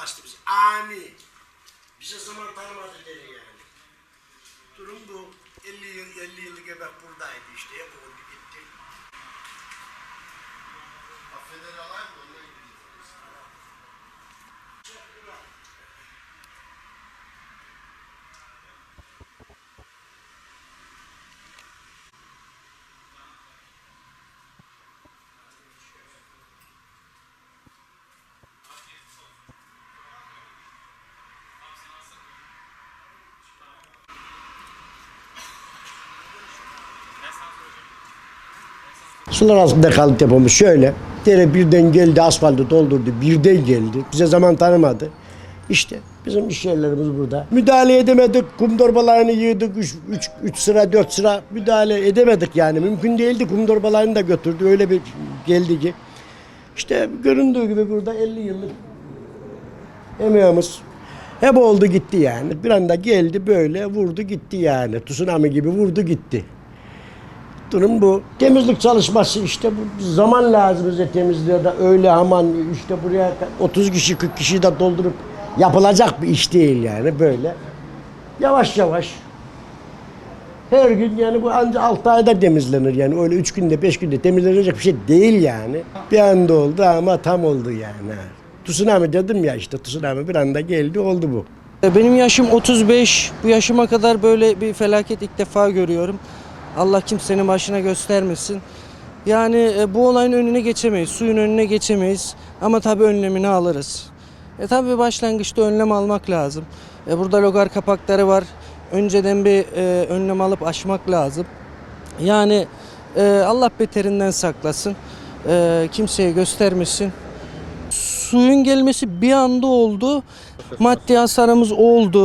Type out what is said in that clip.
bastı bizi. Ani. Bize zaman tanımadı dedi yani. Durum bu. 50 yıl, 50 yıllık ebek buradaydı işte. Hep oldu gitti. Affeder alay mı? Sular altında kaldı depomuz şöyle. Dere birden geldi asfaltı doldurdu. Birden geldi. Bize zaman tanımadı. İşte bizim iş yerlerimiz burada. Müdahale edemedik. Kum torbalarını yığdık. 3 sıra 4 sıra müdahale edemedik yani. Mümkün değildi. Kum torbalarını da götürdü. Öyle bir geldi ki. İşte göründüğü gibi burada 50 yıllık emeğimiz hep oldu gitti yani. Bir anda geldi böyle vurdu gitti yani. Tsunami gibi vurdu gitti. Durum bu. Temizlik çalışması işte bu zaman lazım bize temizliğe de öyle aman işte buraya 30 kişi 40 kişi de doldurup yapılacak bir iş değil yani böyle. Yavaş yavaş her gün yani bu anca 6 ayda temizlenir yani öyle 3 günde 5 günde temizlenecek bir şey değil yani. Bir anda oldu ama tam oldu yani. Tsunami dedim ya işte tsunami bir anda geldi oldu bu. Benim yaşım 35. Bu yaşıma kadar böyle bir felaket ilk defa görüyorum. Allah kimsenin başına göstermesin. Yani e, bu olayın önüne geçemeyiz. Suyun önüne geçemeyiz. Ama tabii önlemini alırız. E tabii başlangıçta önlem almak lazım. E, burada logar kapakları var. Önceden bir e, önlem alıp aşmak lazım. Yani e, Allah beterinden saklasın. E, kimseye göstermesin. Suyun gelmesi bir anda oldu. Maddi hasarımız oldu.